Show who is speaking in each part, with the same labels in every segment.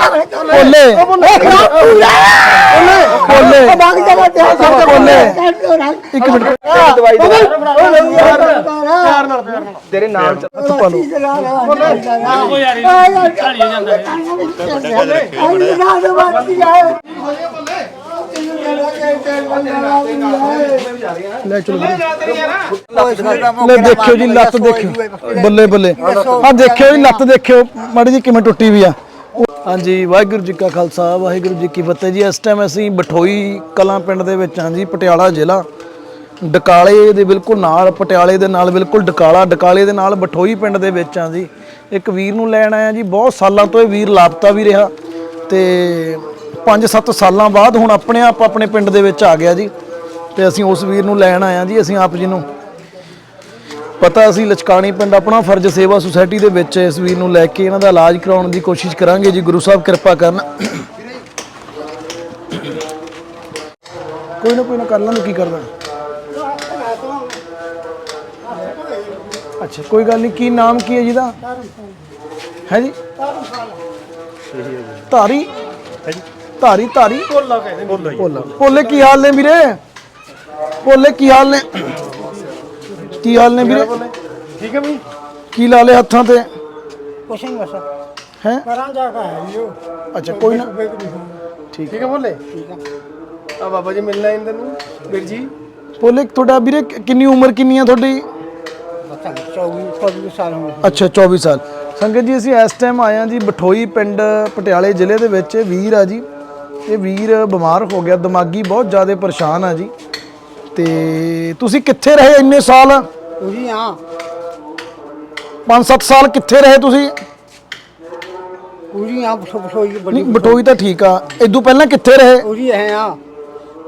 Speaker 1: ਬੋਲੇ ਬੋਲੇ ਬੋਲੇ ਇੱਕ ਮਿੰਟ
Speaker 2: ਦਵਾਈ
Speaker 3: ਤੇਰੇ ਨਾਲ
Speaker 1: ਹੱਥ ਪਾ ਲਓ ਲੈ ਚਲੋ ਲੈ ਦੇਖਿਓ ਜੀ ਲੱਤ ਦੇਖਿਓ ਬੱਲੇ ਬੱਲੇ ਆ ਦੇਖਿਓ ਜੀ ਲੱਤ ਦੇਖਿਓ ਮਾੜੀ ਜੀ ਕਿਵੇਂ ਟੁੱਟੀ ਵੀ ਆ ਹਾਂਜੀ, ਵਾਹਿਗੁਰੂ ਜੀ ਕਾ ਖਾਲਸਾ, ਵਾਹਿਗੁਰੂ ਜੀ ਕੀ ਫਤਿਹ ਜੀ। ਇਸ ਟਾਈਮ ਅਸੀਂ ਬਠੋਈ ਕਲਾਂ ਪਿੰਡ ਦੇ ਵਿੱਚ ਹਾਂ ਜੀ, ਪਟਿਆਲਾ ਜ਼ਿਲ੍ਹਾ। ਡਕਾਲੇ ਦੇ ਬਿਲਕੁਲ ਨਾਲ, ਪਟਿਆਲੇ ਦੇ ਨਾਲ ਬਿਲਕੁਲ ਡਕਾਲਾ, ਡਕਾਲੇ ਦੇ ਨਾਲ ਬਠੋਈ ਪਿੰਡ ਦੇ ਵਿੱਚ ਹਾਂ ਜੀ। ਇੱਕ ਵੀਰ ਨੂੰ ਲੈਣ ਆਇਆ ਜੀ, ਬਹੁਤ ਸਾਲਾਂ ਤੋਂ ਇਹ ਵੀਰ ਲਾਪਤਾ ਵੀ ਰਿਹਾ। ਤੇ 5-7 ਸਾਲਾਂ ਬਾਅਦ ਹੁਣ ਆਪਣੇ ਆਪ ਆਪਣੇ ਪਿੰਡ ਦੇ ਵਿੱਚ ਆ ਗਿਆ ਜੀ। ਤੇ ਅਸੀਂ ਉਸ ਵੀਰ ਨੂੰ ਲੈਣ ਆਇਆ ਜੀ, ਅਸੀਂ ਆਪ ਜੀ ਨੂੰ ਪਤਾ ਅਸੀਂ ਲਚਕਾਣੀ ਪਿੰਡ ਆਪਣਾ ਫਰਜ਼ ਸੇਵਾ ਸੁਸਾਇਟੀ ਦੇ ਵਿੱਚ ਇਸ ਵੀਰ ਨੂੰ ਲੈ ਕੇ ਇਹਨਾਂ ਦਾ ਇਲਾਜ ਕਰਾਉਣ ਦੀ ਕੋਸ਼ਿਸ਼ ਕਰਾਂਗੇ। ਜੀ ਗੁਰੂ ਸਾਹਿਬ ਕਿਰਪਾ ਕਰਨ। ਕੋਈ ਨਾ ਕੋਈ ਨਾ ਕਰ ਲਾਂਗੇ ਕੀ ਕਰਦਾ ਅੱਛਾ ਕੋਈ ਗੱਲ ਨਹੀਂ ਕੀ ਨਾਮ ਕੀ ਹੈ ਜੀ ਦਾ? ਹੈ ਜੀ? ਧਾਰੀ? ਧਾਰੀ ਧਾਰੀ?
Speaker 2: ਬੋਲਾ ਕਹਿੰਦੇ
Speaker 1: ਭੋਲਾ ਭੋਲੇ ਕੀ ਹਾਲ ਨੇ ਵੀਰੇ? ਭੋਲੇ ਕੀ ਹਾਲ ਨੇ? ਕੀ ਹਾਲ ਨੇ ਵੀਰੇ?
Speaker 2: ਠੀਕ ਹੈ ਬਈ
Speaker 1: ਕੀ ਲਾ ਲਏ ਹੱਥਾਂ ਤੇ?
Speaker 4: ਕੁਛ ਨਹੀਂ ਬਸ।
Speaker 1: ਹੈ?
Speaker 4: ਕਰਾਂ ਜਾ ਕੇ ਹੈ ਜੋ
Speaker 1: ਅੱਛਾ ਕੋਈ ਨਾ।
Speaker 2: ਠੀਕ ਹੈ ਬੋਲੇ
Speaker 4: ਠੀਕ ਆ
Speaker 2: ਆ ਬਾਬਾ ਜੀ ਮਿਲਣਾ ਇਹਨਾਂ ਨੂੰ ਵੀਰ ਜੀ।
Speaker 1: ਭੋਲੇ ਤੁਹਾਡਾ ਵੀਰੇ ਕਿੰਨੀ ਉਮਰ ਕਿੰਨੀ ਆ ਤੁਹਾਡੀ?
Speaker 4: ਪਤਾ ਨਹੀਂ 24 24 ਸਾਲ ਹੋ ਗਏ
Speaker 1: ਅੱਛਾ 24 ਸਾਲ। ਸੰਗਤ ਜੀ ਅਸੀਂ ਇਸ ਟਾਈਮ ਆਏ ਹਾਂ ਜੀ ਬਠੋਈ ਪਿੰਡ ਪਟਿਆਲੇ ਜ਼ਿਲ੍ਹੇ ਦੇ ਵਿੱਚ। ਵੀਰ ਆ ਜੀ। ਇਹ ਵੀਰ ਬਿਮਾਰ ਹੋ ਗਿਆ ਦਿਮਾਗੀ ਬਹੁਤ ਜ਼ਿਆਦਾ ਪਰੇਸ਼ਾਨ ਆ ਜੀ। ਤੇ ਤੁਸੀਂ ਕਿੱਥੇ ਰਹੇ ਇੰਨੇ ਸਾਲ?
Speaker 4: ਪੂਰੀ ਆ।
Speaker 1: 5-7 ਸਾਲ ਕਿੱਥੇ ਰਹੇ ਤੁਸੀਂ?
Speaker 4: ਪੂਰੀ ਆ
Speaker 1: ਨਹੀਂ
Speaker 4: ਬੜੀ।
Speaker 1: ਬਠੋਈ ਤਾਂ ਠੀਕ ਆ। ਇਦੋਂ ਪਹਿਲਾਂ ਕਿੱਥੇ ਰਹੇ?
Speaker 4: ਪੂਰੀ ਹੈ ਆ।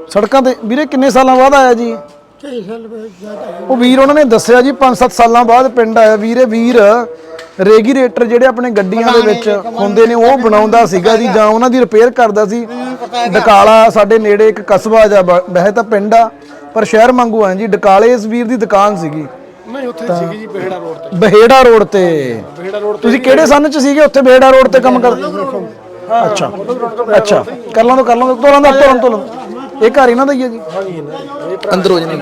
Speaker 1: ਸੜਕਾਂ ਤੇ ਵੀਰੇ ਕਿੰਨੇ ਸਾਲਾਂ ਬਾਅਦ ਆਇਆ ਜੀ?
Speaker 4: ਕਈ ਸਾਲ ਬਾਅਦ ਜ਼ਿਆਦਾ
Speaker 1: ਉਹ ਵੀਰ ਉਹਨਾਂ ਨੇ ਦੱਸਿਆ ਜੀ 5-7 ਸਾਲਾਂ ਬਾਅਦ ਪਿੰਡ ਆਇਆ। ਵੀਰੇ ਵੀਰ ਰੈਗੂਲੇਟਰ ਜਿਹੜੇ ਆਪਣੇ ਗੱਡੀਆਂ ਦੇ ਵਿੱਚ ਹੁੰਦੇ ਨੇ ਉਹ ਬਣਾਉਂਦਾ ਸੀਗਾ ਜੀ ਜਾਂ ਉਹਨਾਂ ਦੀ ਰਿਪੇਅਰ ਕਰਦਾ ਸੀ। ਡਕਾਲਾ ਸਾਡੇ ਨੇੜੇ ਇੱਕ ਕਸਬਾ ਜਾਂ ਬ- ਵੈਸੇ ਤਾਂ ਪਿੰਡ ਆ। ਪਰ ਸ਼ਹਿਰ ਵਾਂਗੂ ਆ ਜੀ ਡਕਾਲੇ ਇਸ ਵੀਰ ਦੀ ਦੁਕਾਨ ਸੀਗੀ।
Speaker 2: ਨਹੀਂ ਉੱਥੇ ਸੀਗੀ ਜੀ ਬੇੜਾ ਰੋਡ ਤੇ।
Speaker 1: ਬਹੇੜਾ ਰੋਡ ਤੇ।
Speaker 2: ਬੇੜਾ ਰੋਡ
Speaker 1: ਤੁਸੀਂ ਕਿਹੜੇ ਸੰਨ ਚ ਸੀਗੇ ਉੱਥੇ ਬਹੇੜਾ ਰੋਡ ਤੇ ਕੰਮ ਕਰਦੇ ਅੱਛਾ। ਅੱਛਾ। ਕਰ ਲਾਂ ਦੋ ਕਰ ਲਾਂ ਦੋ ਤੋਲਾਂ ਦਾ ਤੋਲਾਂ ਤੋਲਾਂ ਇਹ ਘਰ ਇਹਨਾਂ ਦਾ ਹੀ ਹੈ ਜੀ। ਅੰਦਰੋਂ ਜਨੇ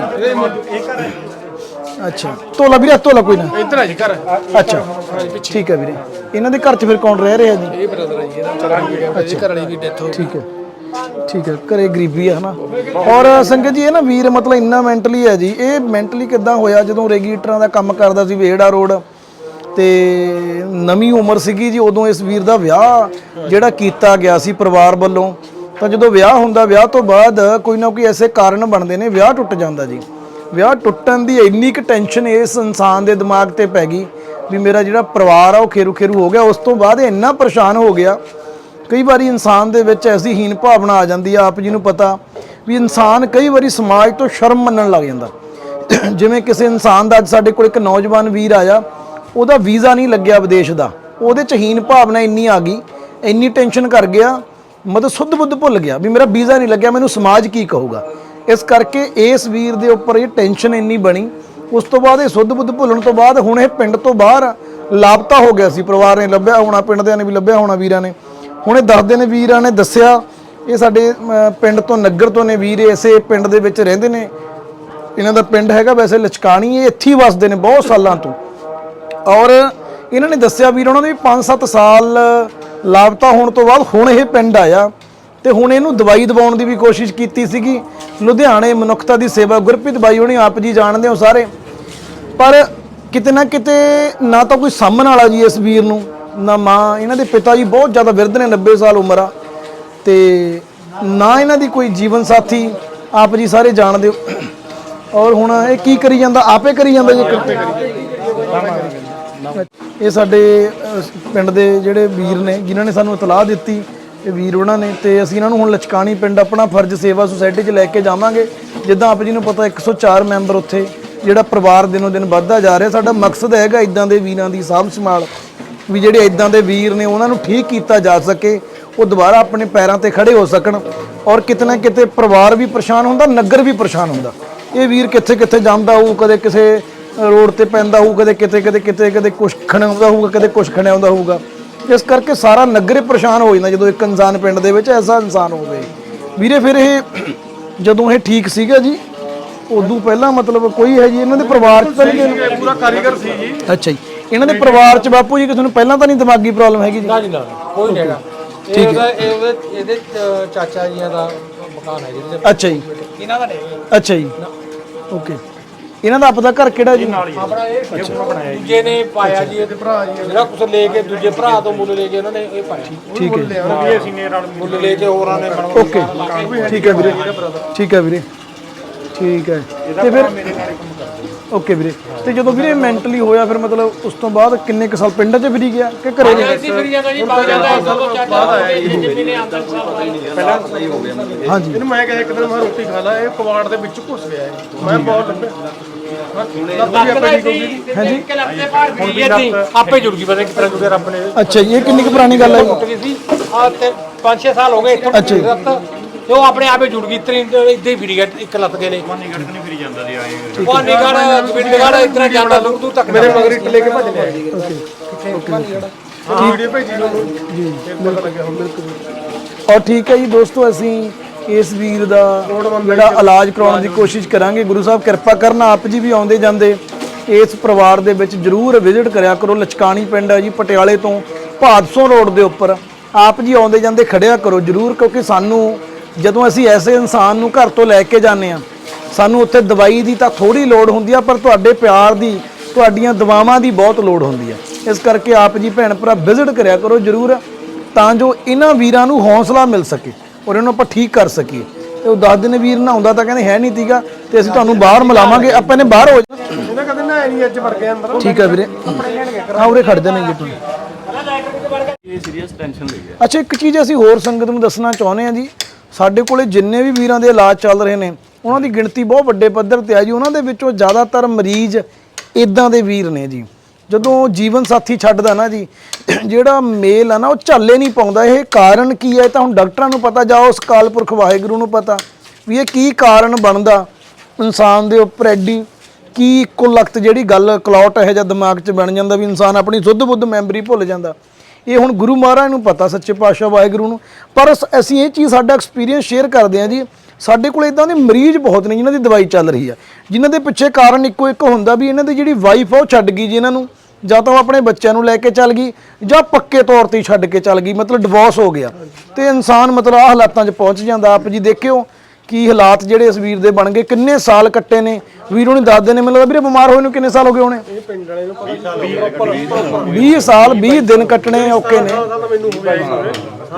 Speaker 1: ਅੱਛਾ। ਤੋਲਾ ਵੀਰੇ ਤੋਲਾ ਕੋਈ ਨਾ।
Speaker 2: ਇੱਧਰ ਆ ਜੀ ਘਰ
Speaker 1: ਅੱਛਾ। ਠੀਕ ਹੈ ਵੀਰੇ। ਇਹਨਾਂ ਦੇ ਘਰ 'ਚ ਫਿਰ ਕੌਣ ਰਹਿ ਰਿਹਾ ਜੀ?
Speaker 2: ਇਹ ਬ੍ਰਦਰ ਹੈ ਜੀ ਜੀ ਘਰ ਵਾਲੀ ਦੀ ਡੈਥ ਹੋ ਗਈ।
Speaker 1: ਠੀਕ ਹੈ। ਠੀਕ ਹੈ, ਘਰੇ ਗਰੀਬੀ ਆ ਹਨਾ ਔਰ ਸੰਗਤ ਜੀ, ਇਹ ਨਾ ਵੀਰ ਮਤਲਬ ਇੰਨਾ ਮੈਂਟਲੀ ਹੈ ਜੀ, ਇਹ ਮੈਂਟਲੀ ਕਿੱਦਾਂ ਹੋਇਆ ਜਦੋਂ ਰੈਗੂਲੇਟਰਾਂ ਦਾ ਕੰਮ ਕਰਦਾ ਸੀ ਵੇੜਾ ਰੋਡ? ਤੇ ਨਵੀਂ ਉਮਰ ਸੀਗੀ ਜੀ, ਉਦੋਂ ਇਸ ਵੀਰ ਦਾ ਵਿਆਹ ਜਿਹੜਾ ਕੀਤਾ ਗਿਆ ਸੀ ਪਰਿਵਾਰ ਵੱਲੋਂ। ਤਾਂ ਜਦੋਂ ਵਿਆਹ ਹੁੰਦਾ, ਵਿਆਹ ਤੋਂ ਬਾਅਦ ਕੋਈ ਨਾ ਕੋਈ ਐਸੇ ਕਾਰਨ ਬਣਦੇ ਨੇ, ਵਿਆਹ ਟੁੱਟ ਜਾਂਦਾ ਜੀ। ਵਿਆਹ ਟੁੱਟਣ ਦੀ ਇੰਨੀ ਕੁ ਟੈਨਸ਼ਨ ਇਸ ਇਨਸਾਨ ਦੇ ਦਿਮਾਗ ਤੇ ਪੈ ਗਈ ਵੀ ਮੇਰਾ ਜਿਹੜਾ ਪਰਿਵਾਰ ਆ, ਉਹ ਖੇਰੂ ਖੇਰੂ ਹੋ ਗਿਆ। ਉਸ ਤੋਂ ਬਾਅਦ ਇਹ ਇੰਨਾ ਪਰੇਸ਼ਾਨ ਹੋ ਗਿਆ ਕਈ ਵਾਰੀ ਇਨਸਾਨ ਦੇ ਵਿੱਚ ਐਸੀ ਹੀਨ ਭਾਵਨਾ ਆ ਜਾਂਦੀ ਆ, ਆਪ ਜੀ ਨੂੰ ਪਤਾ ਵੀ ਇਨਸਾਨ ਕਈ ਵਾਰੀ ਸਮਾਜ ਤੋਂ ਸ਼ਰਮ ਮੰਨਣ ਲੱਗ ਜਾਂਦਾ। ਜਿਵੇਂ ਕਿਸੇ ਇਨਸਾਨ ਦਾ ਅੱਜ ਸਾਡੇ ਕੋਲ ਇੱਕ ਨੌਜਵਾਨ ਵੀਰ ਆਇਆ, ਉਹਦਾ ਵੀਜ਼ਾ ਨਹੀਂ ਲੱਗਿਆ ਵਿਦੇਸ਼ ਦਾ। ਉਹਦੇ ਚ ਹੀਨ ਭਾਵਨਾ ਇੰਨੀ ਆ ਗਈ, ਇੰਨੀ ਟੈਨਸ਼ਨ ਕਰ ਗਿਆ, ਮਤਲਬ ਸੁੱਧ ਬੁੱਧ ਭੁੱਲ ਗਿਆ ਵੀ ਮੇਰਾ ਵੀਜ਼ਾ ਨਹੀਂ ਲੱਗਿਆ, ਮੈਨੂੰ ਸਮਾਜ ਕੀ ਕਹੂਗਾ। ਇਸ ਕਰਕੇ ਇਸ ਵੀਰ ਦੇ ਉੱਪਰ ਇਹ ਟੈਨਸ਼ਨ ਇੰਨੀ ਬਣੀ, ਉਸ ਤੋਂ ਬਾਅਦ ਇਹ ਸੁੱਧ ਬੁੱਧ ਭੁੱਲਣ ਤੋਂ ਬਾਅਦ ਹੁਣ ਇਹ ਪਿੰਡ ਤੋਂ ਬਾਹਰ ਲਾਪਤਾ ਹੋ ਗਿਆ ਸੀ, ਪਰਿਵਾਰ ਨੇ ਲੱਭਿਆ ਹੋਣਾ, ਪਿੰਡ ਦਿਆਂ ਨੇ ਵੀ ਲੱਭਿਆ ਹੋਣਾ ਵੀਰਾਂ ਨੇ। ਹੁਣ ਇਹ ਦੱਸਦੇ ਨੇ ਵੀਰਾਂ ਨੇ ਦੱਸਿਆ, ਇਹ ਸਾਡੇ ਪਿੰਡ ਤੋਂ ਨਗਰ ਤੋਂ ਨੇ ਵੀਰ ਇਸੇ ਪਿੰਡ ਦੇ ਵਿੱਚ ਰਹਿੰਦੇ ਨੇ। ਇਹਨਾਂ ਦਾ ਪਿੰਡ ਹੈਗਾ ਵੈਸੇ ਲਚਕਾਣੀ, ਇਹ ਇੱਥੇ ਹੀ ਵਸਦੇ ਨੇ ਬਹੁਤ ਸਾਲਾਂ ਤੋਂ। ਔਰ ਇਹਨਾਂ ਨੇ ਦੱਸਿਆ ਵੀਰ, ਉਹਨਾਂ ਨੇ ਵੀ 5-7 ਸਾਲ ਲਾਪਤਾ ਹੋਣ ਤੋਂ ਬਾਅਦ ਹੁਣ ਇਹ ਪਿੰਡ ਆਇਆ। ਤੇ ਹੁਣ ਇਹਨੂੰ ਦਵਾਈ ਦਿਵਾਉਣ ਦੀ ਵੀ ਕੋਸ਼ਿਸ਼ ਕੀਤੀ ਸੀਗੀ। ਲੁਧਿਆਣੇ ਮਨੁੱਖਤਾ ਦੀ ਸੇਵਾ, ਗੁਰਪ੍ਰੀਤ ਬਾਈ ਹੋਣੀ ਆਪ ਜੀ ਜਾਣਦੇ ਹੋ ਸਾਰੇ। ਪਰ ਕਿਤੇ ਨਾ ਕਿਤੇ ਨਾ ਤਾਂ ਕੋਈ ਸਾਹਮਣ ਵਾਲਾ ਜੀ ਇਸ ਵੀਰ ਨੂੰ। ਨਾ ਮਾਂ, ਇਹਨਾਂ ਦੇ ਪਿਤਾ ਜੀ ਬਹੁਤ ਜ਼ਿਆਦਾ ਵਿਰਧ ਨੇ 90 ਸਾਲ ਉਮਰ ਆ। ਤੇ ਨਾ ਇਹਨਾਂ ਦੀ ਕੋਈ ਜੀਵਨ ਸਾਥੀ, ਆਪ ਜੀ ਸਾਰੇ ਜਾਣਦੇ ਹੋ ਔਰ ਹੁਣ ਇਹ ਕੀ ਕਰੀ ਜਾਂਦਾ? ਆਪੇ ਕਰੀ ਜਾਂਦਾ ਜੀ ਇਹ ਸਾਡੇ ਪਿੰਡ ਦੇ ਜਿਹੜੇ ਵੀਰ ਨੇ, ਜਿਨ੍ਹਾਂ ਨੇ ਸਾਨੂੰ ਇਤਲਾਹ ਦਿੱਤੀ, ਇਹ ਵੀਰ ਉਹਨਾਂ ਨੇ, ਤੇ ਅਸੀਂ ਇਹਨਾਂ ਨੂੰ ਹੁਣ ਲਚਕਾਣੀ ਪਿੰਡ ਆਪਣਾ ਫਰਜ਼ ਸੇਵਾ ਸੁਸਾਇਟੀ 'ਚ ਲੈ ਕੇ ਜਾਵਾਂਗੇ। ਜਿੱਦਾਂ ਆਪ ਜੀ ਨੂੰ ਪਤਾ 104 ਮੈਂਬਰ ਉੱਥੇ, ਜਿਹੜਾ ਪਰਿਵਾਰ ਦਿਨੋਂ ਦਿਨ ਵੱਧਦਾ ਜਾ ਰਿਹਾ। ਸਾਡਾ ਮਕਸਦ ਹੈਗਾ ਇਦਾਂ ਦੇ ਵੀਰਾਂ ਦੀ ਸਾਂਭ ਸੰਭਾਲ ਵੀ ਜਿਹੜੇ ਇਦਾਂ ਦੇ ਵੀਰ ਨੇ ਉਹਨਾਂ ਨੂੰ ਠੀਕ ਕੀਤਾ ਜਾ ਸਕੇ ਉਹ ਦੁਬਾਰਾ ਆਪਣੇ ਪੈਰਾਂ ਤੇ ਖੜੇ ਹੋ ਸਕਣ ਔਰ ਕਿਤੇ ਨਾ ਕਿਤੇ ਪਰਿਵਾਰ ਵੀ ਪਰੇਸ਼ਾਨ ਹੁੰਦਾ ਨਗਰ ਵੀ ਪਰੇਸ਼ਾਨ ਹੁੰਦਾ। ਇਹ ਵੀਰ ਕਿੱਥੇ ਕਿੱਥੇ ਜਾਂਦਾ ਹੋਊ ਕਦੇ ਕਿਸੇ ਰੋਡ ਤੇ ਪੈਂਦਾ ਹੋਊ ਕਦੇ ਕਿਤੇ ਕਦੇ ਕਿਤੇ ਕਦੇ ਕੁਛ ਖਣਾਉਂਦਾ ਹੋਊਗਾ ਕਦੇ ਕੁਛ ਖਣਾਉਂਦਾ ਹੋਊਗਾ। ਇਸ ਕਰਕੇ ਸਾਰਾ ਨਗਰ ਹੀ ਪਰੇਸ਼ਾਨ ਹੋ ਜਾਂਦਾ ਜਦੋਂ ਇੱਕ ਇਨਸਾਨ ਪਿੰਡ ਦੇ ਵਿੱਚ ਐਸਾ ਇਨਸਾਨ ਹੋਵੇ। ਵੀਰੇ ਫਿਰ ਇਹ ਜਦੋਂ ਇਹ ਠੀਕ ਸੀਗਾ ਜੀ ਉਦੋਂ ਪਹਿਲਾਂ ਮਤਲਬ ਕੋਈ ਹੈ ਜੀ ਇਹਨਾਂ ਦੇ ਪਰਿਵਾਰ ਚ ਤਾਂ ਨਹੀਂ
Speaker 2: ਪੂਰਾ ਕਾਰੀਗਰ ਸੀ ਜੀ।
Speaker 1: ਅੱਛਾ ਜੀ। ਇਹਨਾਂ ਦੇ ਪਰਿਵਾਰ ਚ ਬਾਪੂ ਜੀ ਕਿਸੇ ਨੂੰ ਪਹਿਲਾਂ ਤਾਂ ਨਹੀਂ ਦਿਮਾਗੀ ਪ੍ਰੋਬਲਮ ਹੈਗੀ ਜੀ?
Speaker 3: ਨਾ ਜੀ ਨਾ ਕੋਈ ਨਹੀਂ ਹੈਗਾ। ਇਹ ਉਹਦਾ ਇਹ ਉਹਦੇ ਇਹਦੇ ਚਾਚਾ ਜੀਆਂ ਦਾ ਮਕਾਨ ਹੈ ਜਿਹਦੇ
Speaker 1: ਅੱਛਾ ਜੀ।
Speaker 3: ਇਹਨਾਂ ਦਾ ਨਹੀਂ।
Speaker 1: ਅੱਛਾ ਜੀ। ਓਕੇ। ਇਹਨਾਂ ਦਾ ਆਪਦਾ ਘਰ ਕਿਹੜਾ ਜੀ?
Speaker 3: ਆਪਣਾ ਇਹ ਦੂਜੇ ਨੇ ਪਾਇਆ ਜੀ ਇਹਦੇ ਭਰਾ ਜੀ ਜਿਹੜਾ ਕੁਛ ਲੈ ਕੇ ਦੂਜੇ ਭਰਾ ਤੋਂ ਮੁੱਲ ਲੈ ਕੇ ਉਹਨਾਂ ਨੇ ਇਹ ਪਾਇਆ।
Speaker 1: ਠੀਕ ਹੈ।
Speaker 3: ਮੁੱਲ ਲੈ ਕੇ ਹੋਰਾਂ ਨੇ ਬਣਵਾ
Speaker 1: ਓਕੇ। ਠੀਕ ਹੈ ਵੀਰੇ। ਠੀਕ ਹੈ ਵੀਰੇ। ਠੀਕ ਹੈ। ਤੇ ਫਿਰ ਓਕੇ ਵੀਰੇ। ਤੇ ਜਦੋਂ ਵੀਰੇ ਮੈਂਟਲੀ ਹੋਇਆ ਫਿਰ ਮਤਲਬ ਉਸ ਤੋਂ ਬਾਅਦ ਕਿੰਨੇ ਕੁ ਸਾਲ ਪਿੰਡ 'ਚ ਫਿਰੀ ਗਿਆ ਕਿ ਘਰੇ ਗਿਆ
Speaker 3: ਇੱਥੇ ਫਿਰ ਜਾਂਦਾ ਜੀ ਬਾਹਰ ਜਾਂਦਾ ਇੱਕ ਦੋ ਚਾਚਾ ਜਿੰਨੇ ਨੇ ਆਮਦਨ ਸਾਹਿਬ
Speaker 1: ਹਾਂਜੀ।
Speaker 2: ਇਹਨੂੰ ਮੈਂ ਕਿਹਾ ਇੱਕ ਦਿਨ ਮੈਂ ਰੋਟੀ ਖਾ ਲਾ ਇਹ ਕਵਾੜ ਦੇ ਵਿੱਚ ਘੁਸ ਗਿਆ ਮੈਂ ਬਹੁਤ
Speaker 3: ਸੀ ਸੀ ਆਪੇ ਜੁੜ ਗਈ। ਪਤਾ ਨਹੀਂ ਕਿਸ ਤਰ੍ਹਾਂ ਜੁੜੇ ਰੱਬ ਨੇ
Speaker 1: ਅੱਛਾ ਜੀ ਇਹ ਕਿੰਨੀ ਕੁ ਪੁਰਾਣੀ ਗੱਲ ਹੈ? ਜੀ
Speaker 3: ਟੁੱਟ ਗਈ ਸੀ। ਆ ਤੇ 5-6 ਸਾਲ ਹੋ ਗਏ ਇੱਥੋਂ
Speaker 1: ਅੱਛਾ
Speaker 3: ਤੇ ਉਹ ਆਪਣੇ ਆਪੇ ਜੁੜ ਗਈ ਇਤਨੀ ਇੱਦਾਂ ਹੀ ਫਿਰੀ ਗਿਆ ਇੱਕ ਲੱਤ ਕੇ ਲਈ। ਪਾਣੀ ਗੜਕ ਨਹੀਂ ਫਿਰੀ ਜਾਂਦਾ ਜੀ ਆਏ ਉਹ ਨਿਗੜ ਗਵਿੰਦਗੜ ਇਤਨਾ ਜਾਂਦਾ ਦੂਰ ਦੂਰ ਤੱਕ
Speaker 2: ਮੇਰੇ ਮਗਰ ਇੱਟ ਲੈ ਕੇ ਭੱਜ ਲਿਆ। ਜੀ ਹਾਂ ਵੀਡੀਓ ਭੇਜੀ ਨੂੰ ਜੀ। ਪਤਾ ਲੱਗਿਆ ਹੁਣ
Speaker 1: ਔਰ ਠੀਕ ਹੈ ਜੀ ਦੋਸਤੋ ਅਸੀਂ ਇਸ ਵੀਰ ਦਾ ਜਿਹੜਾ ਇਲਾਜ ਕਰਾਉਣ ਦੀ ਕੋਸ਼ਿਸ਼ ਕਰਾਂਗੇ। ਗੁਰੂ ਸਾਹਿਬ ਕਿਰਪਾ ਕਰਨ ਆਪ ਜੀ ਵੀ ਆਉਂਦੇ ਜਾਂਦੇ ਇਸ ਪਰਿਵਾਰ ਦੇ ਵਿੱਚ ਜਰੂਰ ਵਿਜ਼ਿਟ ਕਰਿਆ ਕਰੋ। ਲਚਕਾਣੀ ਪਿੰਡ ਹੈ ਜੀ ਪਟਿਆਲੇ ਤੋਂ ਭਾਦਸੋਂ ਰੋਡ ਦੇ ਉੱਪਰ। ਆਪ ਜੀ ਆਉਂਦੇ ਜਾਂਦੇ ਖੜਿਆ ਕਰੋ ਜਰੂਰ ਕਿਉਂਕਿ ਸਾਨੂੰ ਜਦੋਂ ਅਸੀਂ ਐਸੇ ਇਨਸਾਨ ਨੂੰ ਘਰ ਤੋਂ ਲੈ ਕੇ ਜਾਂਦੇ ਆ ਸਾਨੂੰ ਉੱਥੇ ਦਵਾਈ ਦੀ ਤਾਂ ਥੋੜੀ ਲੋੜ ਹੁੰਦੀ ਆ ਪਰ ਤੁਹਾਡੇ ਪਿਆਰ ਦੀ ਤੁਹਾਡੀਆਂ ਦੁਆਵਾਂ ਦੀ ਬਹੁਤ ਲੋੜ ਹੁੰਦੀ ਆ। ਇਸ ਕਰਕੇ ਆਪ ਜੀ ਭੈਣ ਭਰਾ ਵਿਜ਼ਿਟ ਕਰਿਆ ਕਰੋ ਜਰੂਰ ਤਾਂ ਜੋ ਇਹਨਾਂ ਵੀਰਾਂ ਨੂੰ ਹੌਸਲਾ ਮਿਲ ਸਕੇ ਔਰ ਇਹਨੂੰ ਆਪਾਂ ਠੀਕ ਕਰ ਸਕੀਏ। ਤੇ ਉਹ ਦਸ ਦਿਨ ਵੀਰ ਨਾ ਹੁੰਦਾ ਤਾਂ ਕਹਿੰਦੇ ਹੈ ਨਹੀਂ ਤੀਗਾ ਤੇ ਅਸੀਂ ਤੁਹਾਨੂੰ ਬਾਹਰ ਮਿਲਾਵਾਂਗੇ ਆਪਾਂ ਨੇ ਬਾਹਰ ਹੋ ਜਾਣਾ
Speaker 2: ਇਹਨਾਂ ਕਦੇ ਨਾ ਨਹੀਂ ਅੱਜ ਵੜ ਗਿਆ ਅੰਦਰ?
Speaker 1: ਠੀਕ ਹੈ ਵੀਰੇ। ਹਾਂ ਉਰੇ ਖੜ ਜਾਣਗੇ ਤੁਸੀਂ।
Speaker 5: ਇਹ ਸੀਰੀਅਸ ਟੈਨਸ਼ਨ ਲਈ ਹੈ।
Speaker 1: ਅੱਛਾ ਇੱਕ ਚੀਜ਼ ਅਸੀਂ ਹੋਰ ਸੰਗਤ ਨੂੰ ਦੱਸਣਾ ਚਾਹੁੰਦੇ ਹਾਂ ਜੀ ਸਾਡੇ ਕੋਲੇ ਜਿੰਨੇ ਵੀ ਵੀਰਾਂ ਦੇ ਇਲਾਜ ਚੱਲ ਰਹੇ ਨੇ, ਉਹਨਾਂ ਦੀ ਗਿਣਤੀ ਬਹੁਤ ਵੱਡੇ ਪੱਧਰ ਤੇ ਆ ਜੀ। ਉਹਨਾਂ ਦੇ ਵਿੱਚੋਂ ਜ਼ਿਆਦਾਤਰ ਮਰੀਜ਼ ਇਦਾਂ ਦੇ ਵੀਰ ਨੇ ਜੀ। ਜਦੋਂ ਜੀਵਨ ਸਾਥੀ ਛੱਡਦਾ ਨਾ ਜੀ, ਜਿਹੜਾ ਮੇਲ ਆ ਨਾ, ਉਹ ਝੱਲੇ ਨਹੀਂ ਪਾਉਂਦਾ। ਇਹ ਕਾਰਨ ਕੀ ਹੈ? ਤਾਂ ਹੁਣ ਡਾਕਟਰਾਂ ਨੂੰ ਪਤਾ, ਜਾ ਉਸ ਕਾਲਪੁਰਖ ਵਾਹਿਗੁਰੂ ਨੂੰ ਪਤਾ ਵੀ ਇਹ ਕੀ ਕਾਰਨ ਬਣਦਾ। ਇਨਸਾਨ ਦੇ ਉੱਪਰ ਐਡੀ ਕੀ ਇੱਕੋ ਲਖਤ ਜਿਹੜੀ ਗੱਲ ਕਲੌਟ ਇਹ ਜਾਂ ਦਿਮਾਗ 'ਚ ਬਣ ਜਾਂਦਾ ਵੀ ਇਨਸਾਨ ਆਪਣੀ ਸੁੱਧ ਬੁੱਧ ਮੈਮਰੀ ਭੁੱਲ ਜਾਂਦਾ। ਇਹ ਹੁਣ ਗੁਰੂ ਮਹਾਰਾਜ ਨੂੰ ਪਤਾ ਸੱਚੇ ਪਾਤਸ਼ਾਹ ਵਾਹਿਗੁਰੂ ਨੂੰ। ਪਰ ਅਸ- ਅਸੀਂ ਇਹ ਚੀਜ਼ ਸਾਡਾ ਐਕਸਪੀਰੀਅੰਸ ਸ਼ੇਅਰ ਕਰਦੇ ਹਾਂ ਜੀ। ਸਾਡੇ ਕੋਲ ਇਦਾਂ ਦੇ ਮਰੀਜ਼ ਬਹੁਤ ਨੇ ਜਿਨ੍ਹਾਂ ਦੀ ਦਵਾਈ ਚੱਲ ਰਹੀ ਆ। ਜਿਨ੍ਹਾਂ ਦੇ ਪਿੱਛੇ ਕਾਰਨ ਇੱਕੋ ਇੱਕ ਹੁੰਦਾ ਵੀ ਇਹਨਾਂ ਦੀ ਜਿਹੜੀ ਵਾਈਫ ਆ ਉਹ ਛੱਡ ਗਈ ਜੀ ਇਹਨਾਂ ਨੂੰ। ਜਾਂ ਤਾਂ ਉਹ ਆਪਣੇ ਬੱਚਿਆਂ ਨੂੰ ਲੈ ਕੇ ਚੱਲ ਗਈ, ਜਾਂ ਪੱਕੇ ਤੌਰ ਤੇ ਹੀ ਛੱਡ ਕੇ ਚੱਲ ਗਈ। ਮਤਲਬ ਡਿਵੋਰਸ ਹੋ ਗਿਆ। ਤੇ ਇਨਸਾਨ ਮਤਲਬ ਆ ਹਾਲਾਤਾਂ 'ਚ ਪਹੁੰਚ ਜਾਂਦਾ। ਆਪ ਜੀ ਦੇਖਿਓ ਕੀ ਹਾਲਾਤ ਜਿਹੜੇ ਇਸ ਵੀਰ ਦੇ ਬਣ ਗਏ? ਕਿੰਨੇ ਸਾਲ ਕੱਟੇ ਨੇ? ਵੀਰ ਉਹਨੇ ਦੱਸਦੇ ਨੇ ਮੈਨੂੰ ਲੱਗਦਾ ਵੀਰੇ ਬਿਮਾਰ ਹੋਏ ਨੂੰ ਕਿੰਨੇ ਸਾਲ ਹੋ ਗਏ ਹੋਣੇ? 20 ਸਾਲ 20 ਦਿਨ ਕੱਟਣੇ ਔਕੇ ਨੇ।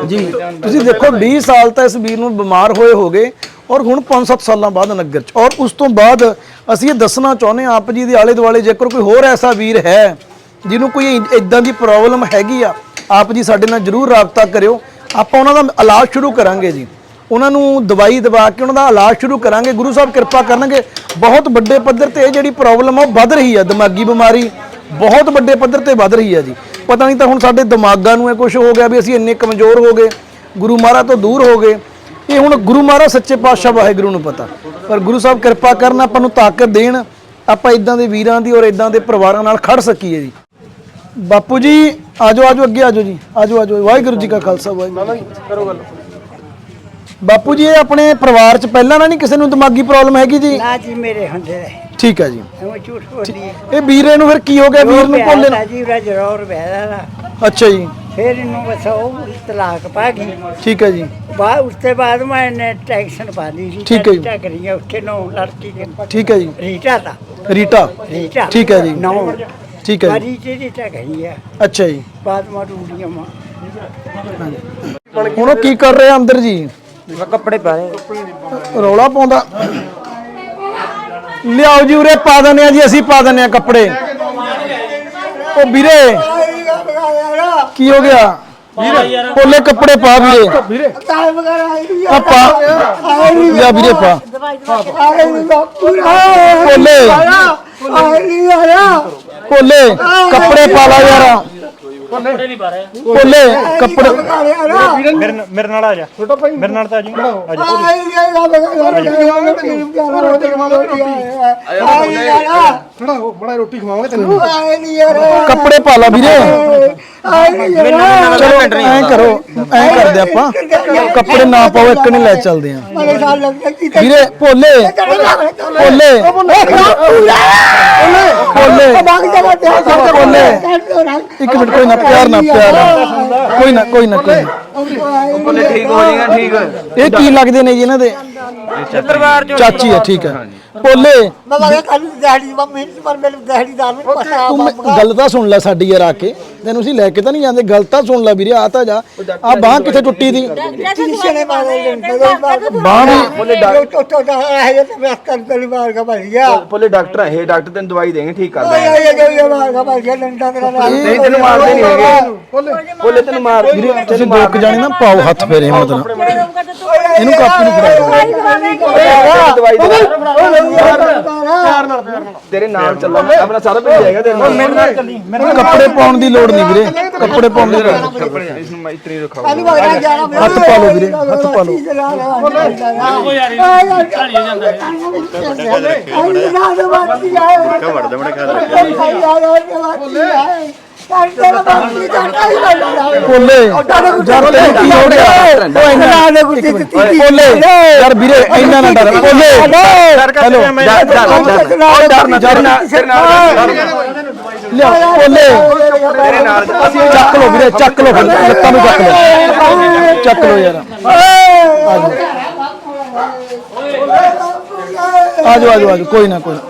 Speaker 1: ਜੀ ਤੁਸੀਂ ਦੇਖੋ 20 ਸਾਲ ਤਾਂ ਇਸ ਵੀਰ ਨੂੰ ਬਿਮਾਰ ਹੋਏ ਹੋਗੇ ਔਰ ਹੁਣ 5-7 ਸਾਲਾਂ ਬਾਅਦ ਨਗਰ ਚ। ਔਰ ਉਸ ਤੋਂ ਬਾਅਦ ਅਸੀਂ ਇਹ ਦੱਸਣਾ ਚਾਹੁੰਦੇ ਹਾਂ ਆਪ ਜੀ ਦੇ ਆਲੇ ਦੁਆਲੇ ਜੇਕਰ ਕੋਈ ਹੋਰ ਐਸਾ ਵੀਰ ਹੈ ਜਿਹਨੂੰ ਕੋਈ ਇਦਾਂ ਦੀ ਪ੍ਰੋਬਲਮ ਹੈਗੀ ਆ ਆਪ ਜੀ ਸਾਡੇ ਨਾਲ ਜਰੂਰ ਰਾਬਤਾ ਕਰਿਓ। ਆਪਾਂ ਉਹਨਾਂ ਦਾ ਇਲਾਜ ਸ਼ੁਰੂ ਕਰਾਂਗੇ ਜੀ। ਉਹਨਾਂ ਨੂੰ ਦਵਾਈ ਦਵਾ ਕੇ ਉਹਨਾਂ ਦਾ ਇਲਾਜ ਸ਼ੁਰੂ ਕਰਾਂਗੇ, ਗੁਰੂ ਸਾਹਿਬ ਕਿਰਪਾ ਕਰਨਗੇ। ਬਹੁਤ ਵੱਡੇ ਪੱਧਰ ਤੇ ਇਹ ਜਿਹੜੀ ਪ੍ਰੋਬਲਮ ਆ, ਉਹ ਵੱਧ ਰਹੀ ਆ, ਦਿਮਾਗੀ ਬਿਮਾਰੀ ਬਹੁਤ ਵੱਡੇ ਪੱਧਰ ਤੇ ਵੱਧ ਰਹੀ ਆ ਜੀ। ਪਤਾ ਨਹੀਂ ਤਾਂ ਹੁਣ ਸਾਡੇ ਦਿਮਾਗਾਂ ਨੂੰ ਇਹ ਕੁਝ ਹੋ ਗਿਆ ਵੀ ਅਸੀਂ ਇੰਨੇ ਕਮਜ਼ੋਰ ਹੋ ਗਏ, ਗੁਰੂ ਮਹਾਰਾਜ ਤੋਂ ਦੂਰ ਹੋ ਗਏ। ਇਹ ਹੁਣ ਗੁਰੂ ਮਹਾਰਾਜ ਸੱਚੇ ਪਾਤਸ਼ਾਹ ਵਾਹਿਗੁਰੂ ਨੂੰ ਪਤਾ। ਪਰ ਗੁਰੂ ਸਾਹਿਬ ਕਿਰਪਾ ਕਰਨ, ਆਪਾਂ ਨੂੰ ਤਾਕਤ ਦੇਣ, ਆਪਾਂ ਇਦਾਂ ਦੇ ਵੀਰਾਂ ਦੀ ਔਰ ਇਦਾਂ ਦੇ ਪਰਿਵਾਰਾਂ ਨਾਲ ਖੜ ਸਕੀਏ ਜੀ। ਬਾਪੂ ਜੀ ਆਜੋ ਆਜੋ ਅੱਗੇ ਆਜੋ ਜੀ। ਆਜੋ ਆਜੋ ਵਾਹਿਗੁਰੂ ਜੀ ਕਾ ਖਾਲਸਾ, ਵਾਹਿਗੁਰੂ
Speaker 2: ਨਾ ਕਰੋ ਗੱਲ
Speaker 1: ਬਾਪੂ ਜੀ ਇਹ ਆਪਣੇ ਪਰਿਵਾਰ ਚ ਪਹਿਲਾਂ ਨਾ ਨਹੀਂ ਕਿਸੇ ਨੂੰ ਦਿਮਾਗੀ ਪ੍ਰੋਬਲਮ ਹੈਗੀ ਜੀ?
Speaker 4: ਨਾ ਜੀ ਮੇਰੇ ਹੁੰਦੇ ਰਹੇ।
Speaker 1: ਠੀਕ ਹੈ ਜੀ।
Speaker 4: ਉਹ ਝੂਠ ਬੋਲੀ ਹੈ
Speaker 1: ਇਹ ਵੀਰੇ ਨੂੰ ਫਿਰ ਕੀ ਹੋ ਗਿਆ? ਵੀਰ ਨੂੰ ਭੁੱਲੇ
Speaker 4: ਨਾ ਜੀ ਉਹਦਾ ਜ਼ਰੂਰ ਬਹਿਦਾ
Speaker 1: ਅੱਛਾ ਜੀ।
Speaker 4: ਫਿਰ ਇਹਨੂੰ ਬਸ ਉਹ ਤਲਾਕ ਪਾ ਗਈ।
Speaker 1: ਠੀਕ ਹੈ ਜੀ।
Speaker 4: ਬਾਅਦ ਉਸ ਤੋਂ ਬਾਅਦ ਮੈਂ ਨੇ ਟੈਕਸ਼ਨ ਪਾ ਲਈ ਸੀ।
Speaker 1: ਠੀਕ ਹੈ ਜੀ।
Speaker 4: ਰੀਟਾ ਕਰੀਆਂ ਉੱਥੇ ਨੌ ਲੜਕੀ ਦੇ
Speaker 1: ਠੀਕ ਹੈ ਜੀ।
Speaker 4: ਰੀਟਾ ਦਾ।
Speaker 1: ਰੀਟਾ।
Speaker 4: ਰੀਟਾ।
Speaker 1: ਠੀਕ ਹੈ ਜੀ।
Speaker 4: ਨੌ।
Speaker 1: ਠੀਕ ਹੈ ਜੀ।
Speaker 4: ਬੜੀ ਜੀ ਰੀਟਾ ਗਈ ਹੈ
Speaker 1: ਅੱਛਾ ਜੀ।
Speaker 4: ਬਾਅਦ ਮਾ ਰੂੜੀਆਂ ਮਾ
Speaker 1: ਹੁਣ ਉਹ ਕੀ ਕਰ ਰਿਹਾ ਅੰਦਰ ਜੀ?
Speaker 3: ਕੱਪੜੇ ਪਾਏ
Speaker 1: ਰੌਲਾ ਪਾਉਂਦਾ। ਲਿਆਓ ਜੀ ਉਰੇ, ਪਾ ਦਿੰਦੇ ਆ ਜੀ, ਅਸੀਂ ਪਾ ਦਿੰਦੇ ਆ ਕੱਪੜੇ। ਉਹ ਵੀਰੇ, ਕੀ ਹੋ ਗਿਆ? ਕੋਲੇ ਕੱਪੜੇ ਪਾ ਵੀਰੇ।
Speaker 2: ਵੀਰੇ
Speaker 4: ਵਗੈਰਾ ਆਈ
Speaker 1: ਆ ਪਾ ਲਿਆ ਵੀਰੇ, ਪਾ। ਕੋਲੇ ਕੋਲੇ ਕੱਪੜੇ ਪਾ ਲਾ ਯਾਰ। ਭੋਲੇ ਕੱਪੜੇ
Speaker 2: ਮੇਰੇ ਨਾਲ- ਮੇਰੇ ਨਾਲ ਆ ਜਾ। ਛੋਟਾ ਭਾਈ। ਮੇਰੇ ਨਾਲ ਤਾਂ ਆ ਜੀ। ਆ ਜਾ। ਹੋ ਬੜਾ ਰੋਟੀ ਖਵਾਵਾਂਗੇ ਤੈਨੂੰ।
Speaker 1: ਕੱਪੜੇ ਪਾ ਲਾ ਵੀਰੇ। ਚਲੋ ਐਂ ਕਰੋ ਐਂ ਕਰਦੇ ਆਪਾਂ। ਕੱਪੜੇ ਨਾ ਪਾਓ ਇੱਕ ਨੇ ਲੈ ਚੱਲਦੇ ਆ। ਵੀਰੇ ਭੋਲੇ। ਭੋਲੇ। ਭੋਲੇ। ਭੋਲੇ। ਇੱਕ ਮਿੰਟ ਕੋਈ ਨਾ ਪਿਆਰ ਨਾ ਪਿਆਰ ਨਾਲ। ਕੋਈ ਨਾ ਕੋਈ ਨਾ ਕੋਈ ਨਾ।
Speaker 5: ਬੋਲੇ ਠੀਕ ਹੋ ਜਾਏਗਾ ਠੀਕ।
Speaker 1: ਇਹ ਕੀ ਲੱਗਦੇ ਨੇ ਜੀ ਇਹਨਾਂ ਦੇ? ਚਾਚੀ ਹੈ ਠੀਕ ਹੈ। ਭੋਲੇ। ਤੂੰ ਮੈਂ- ਗੱਲ ਤਾਂ ਸੁਣ ਲੈ ਸਾਡੀ ਯਾਰ ਆ ਕੇ। ਤੈਨੂੰ ਅਸੀਂ ਲੈ ਕੇ ਤਾਂ ਨਹੀਂ ਜਾਂਦੇ ਗੱਲ ਤਾਂ ਸੁਣ ਲੈ ਵੀਰੇ ਆ ਤਾਂ ਜਾ। ਆ ਬਾਹ ਕਿੱਥੇ ਟੁੱਟੀ ਦੀ? ਬਾਹ ਵੀ
Speaker 5: ਬੋਲੇ ਡਾਕਟਰ ਹੈ ਇਹ ਡਾਕਟਰ ਤੈਨੂੰ ਦਵਾਈ ਦੇਣਗੇ ਠੀਕ ਕਰ ਦੇਣਗੇ ਨਹੀਂ ਤੈਨੂੰ ਮਾਰਦੇ ਨਹੀਂ ਹੈਗੇ। ਬੋਲੇ ਤੈਨੂੰ ਮਾਰ
Speaker 1: ਵੀਰੇ ਤੁਸੀਂ ਦੋ ਕੁ ਜਾਣੇ ਨਾ ਪਾਓ ਹੱਥ ਫੇਰੇ ਮਤਲਬ ਇਹਨੂੰ ਕਾਪੀ ਨੂੰ ਫੜਾ ਦਿਓ
Speaker 5: ਦਵਾਈ ਦੇ। ਤੇਰੇ ਨਾਲ ਚੱਲਾਂਗੇ ਆਪਣਾ ਸਾਰਾ ਪਿੰਡ ਜਾਏਗਾ ਤੇਰੇ ਨਾਲ ਮੇਰੇ ਨਾਲ ਚੱਲੀ
Speaker 1: ਕੱਪੜੇ ਪਾਉਣ ਦੀ ਲੋੜ ਨਹੀਂ ਵੀਰੇ ਕੱਪੜੇ ਪਾਉਣ ਦੀ ਲੋੜ ਨਹੀਂ।
Speaker 5: ਕੱਪੜੇ ਇਸ ਨੂੰ ਮੈਂ ਇਤਨੀ ਰੱਖਾਂ
Speaker 1: ਹੱਥ ਪਾ ਲਓ ਵੀਰੇ ਹੱਥ ਪਾ ਲਓ ਭੋਲੇ ਯਾਰ ਤੈਨੂੰ ਕੀ ਹੋ ਗਿਆ? ਭੋਲੇ ਯਾਰ ਵੀਰੇ ਇੰਨਾ ਨਾ ਡਰ ਭੋਲੇ ਹੈਲੋ ਲਿਆ
Speaker 5: ਨਾਲ
Speaker 1: ਚੱਕ ਲਓ ਵੀਰੇ ਚੱਕ ਲਓ ਫਿਰ। ਲੱਤਾਂ ਨੂੰ ਚੱਕ ਲਓ। ਚੱਕ ਲਓ ਯਾਰ। ਆਜੋ ਆਜੋ ਆਜੋ ਕੋਈ ਨਾ ਕੋਈ ਨਾ।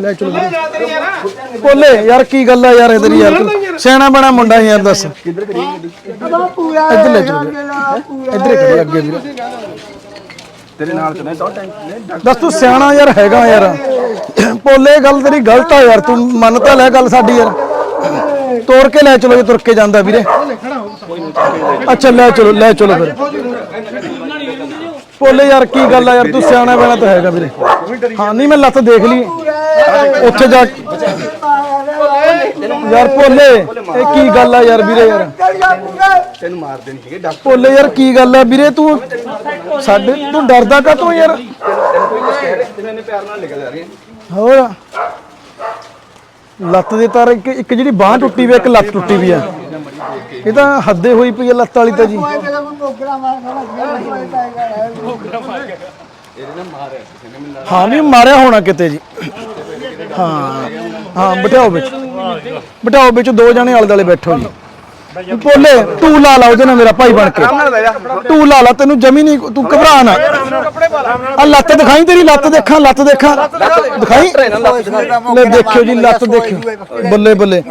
Speaker 1: ਲੈ ਚਲੋ ਭੋਲੇ ਯਾਰ ਕੀ ਗੱਲ ਆ ਯਾਰ ਇਧਰ ਯਾਰ ਸਿਆਣਾ ਬਣਾ ਮੁੰਡਾ ਯਾਰ ਦੱਸ। ਇੱਧਰ ਲੈ ਚਲੋ ਵੀਰੇ। ਇੱਧਰ ਹੀ ਖੜੋ ਅੱਗੇ ਵੀਰੇ।
Speaker 5: ਤੇਰੇ ਨਾਲ ਚੱਲਣਾ ਤਾਂ ਟੈਂਸ਼ਨ
Speaker 1: ਦੱਸ ਤੂੰ ਸਿਆਣਾ ਯਾਰ ਹੈਗਾ ਯਾਰ। ਭੋਲੇ ਗੱਲ ਤੇਰੀ ਗਲਤ ਆ ਯਾਰ। ਤੂੰ ਮੰਨ ਤਾਂ ਲੈ ਗੱਲ ਸਾਡੀ ਯਾਰ। ਤੋੜ ਕੇ ਲੈ ਚਲੋ ਜੇ, ਤੁਰ ਕੇ ਜਾਂਦਾ ਵੀਰੇ। ਅੱਛਾ, ਲੈ ਚਲੋ ਲੈ ਚਲੋ ਫਿਰ। ਭੋਲੇ ਯਾਰ, ਕੀ ਗੱਲ ਆ ਯਾਰ, ਤੂੰ ਸਿਆਣਾ ਬਣਾ ਤਾਂ ਹੈਗਾ ਵੀਰੇ। ਹਾਂ, ਨਹੀਂ, ਮੈਂ ਲੱਤ ਦੇਖ ਲਈ। ਉੱਥੇ ਜਾ ਕੇ- ਯਾਰ, ਭੋਲੇ, ਇਹ ਕੀ ਗੱਲ ਆ ਯਾਰ ਵੀਰੇ ਯਾਰ।
Speaker 5: ਤੈਨੂੰ ਮਾਰਦੇ ਨਹੀਂ ਡਾਕਟਰ
Speaker 1: ਭੋਲੇ ਯਾਰ, ਕੀ ਗੱਲ ਆ ਵੀਰੇ, ਤੂੰ ਸਾਡੇ ਤੂੰ ਡਰਦਾ ਕਾ ਤੂੰ ਯਾਰ?
Speaker 5: ਤੈਨੂੰ ਇਹਨੇ ਪਿਆਰ ਨਾਲ ਲਿਖ ਜਾ ਰਹੇ
Speaker 1: ਹੋਰ। ਲੱਤ ਦੇ ਤਾਰ ਇੱਕ ਇੱਕ ਜਿਹੜੀ ਬਾਹ ਟੁੱਟੀ ਵੀ ਆ, ਇੱਕ ਲੱਤ ਟੁੱਟੀ ਵੀ ਆ। ਇਹ ਤਾਂ ਹੱਦੇ ਹੋਈ ਪਈ ਆ ਲੱਤ ਵਾਲੀ ਤਾਂ ਜੀ। ਹਾਂ ਨਹੀਂ ਮਾਰਿਆ ਹੋਣਾ ਕਿਤੇ ਜੀ। ਹਾਂ ਹਾਂ ਬਿਠਾਓ ਵਿੱਚ। ਬਿਠਾਓ ਵਿੱਚ ਦੋ ਜਣੇ ਆਲੇ ਦੁਆਲੇ ਬੈਠੋ ਜੀ। ਬੋਲੇ ਤੂੰ ਲਾ ਲਾ ਉਹਦੇ ਨਾਲ ਮੇਰਾ ਭਾਈ ਬਣ ਕੇ। ਤੂੰ ਲਾ ਲਾ ਤੈਨੂੰ ਜਮੀ ਨਹੀਂ ਤੂੰ ਘਬਰਾ ਨਾ। ਆ ਲੱਤ ਦਿਖਾਈ ਤੇਰੀ ਲੱਤ ਦੇਖਾਂ ਲੱਤ ਦੇਖਾਂ। ਦਿਖਾਈ? ਲੈ ਦੇਖਿਓ ਜੀ ਲੱਤ ਦੇਖਿਓ। ਬੱਲੇ ਬੱਲੇ।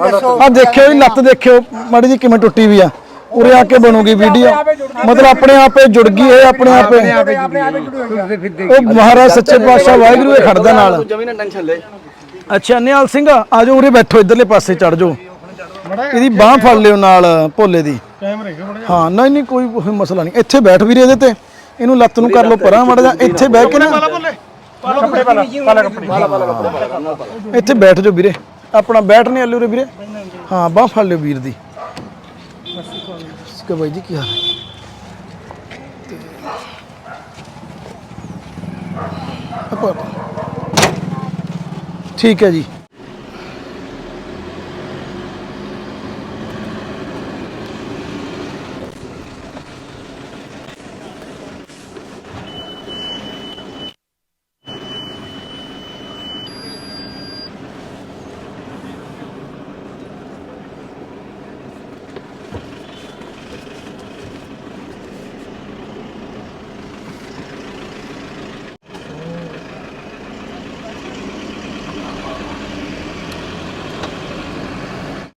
Speaker 1: ਆ ਦੇਖਿਓ ਜੀ ਲੱਤ ਦੇਖਿਓ। ਮਾੜੀ ਜੀ ਕਿਵੇਂ ਟੁੱਟੀ ਵੀ ਆ। ਉਰੇ ਆ ਕੇ ਬਣੂਗੀ ਵੀਡੀਓ। ਮਤਲਬ ਆਪਣੇ ਆਪੇ ਜੁੜ ਗਈ ਇਹ ਆਪਣੇ ਆਪੇ ਉਹ ਮਹਾਰਾਜ ਸੱਚੇ ਪਾਤਸ਼ਾਹ ਵਾਹਿਗੁਰੂ ਇਹ ਖੜਦਾ ਨਾਲ।
Speaker 5: ਜਮੀ ਨਾ ਟੈਨਸ਼ਨ ਲੈ
Speaker 1: ਅੱਛਾ ਨਿਹਾਲ ਸਿੰਘ ਆਜੋ ਉਰੇ ਬੈਠੋ ਇਧਰਲੇ ਪਾਸੇ ਚੜ ਜਾਓ। ਇਹਦੀ ਬਾਹ ਫੜ ਲਿਓ ਨਾਲ ਭੋਲੇ ਦੀ। ਹਾਂ ਨਹੀਂ ਨਹੀਂ ਕੋਈ ਮਸਲਾ ਨਹੀਂ। ਇੱਥੇ ਬੈਠ ਵੀਰੇ ਇਹਦੇ ਤੇ। ਇਹਨੂੰ ਲੱਤ ਨੂੰ ਕਰ ਲਓ ਪਰਾਂ ਮੜ ਜਾ। ਇੱਥੇ ਬਹਿ ਕੇ ਨਾ ਇੱਥੇ ਬੈਠ ਜਾਓ ਵੀਰੇ। ਆਪਣਾ ਬੈਠਨੇ ਵਾਲੇ ਉਰੇ ਵੀਰੇ। ਹਾਂ ਬਾਹ ਫੜ ਲਿਓ ਵੀਰ ਦੀ। ਸਕੇ ਬਾਈ ਜੀ ਕੀ ਹਾਲ ਹੈ? ਠੀਕ ਹੈ ਜੀ।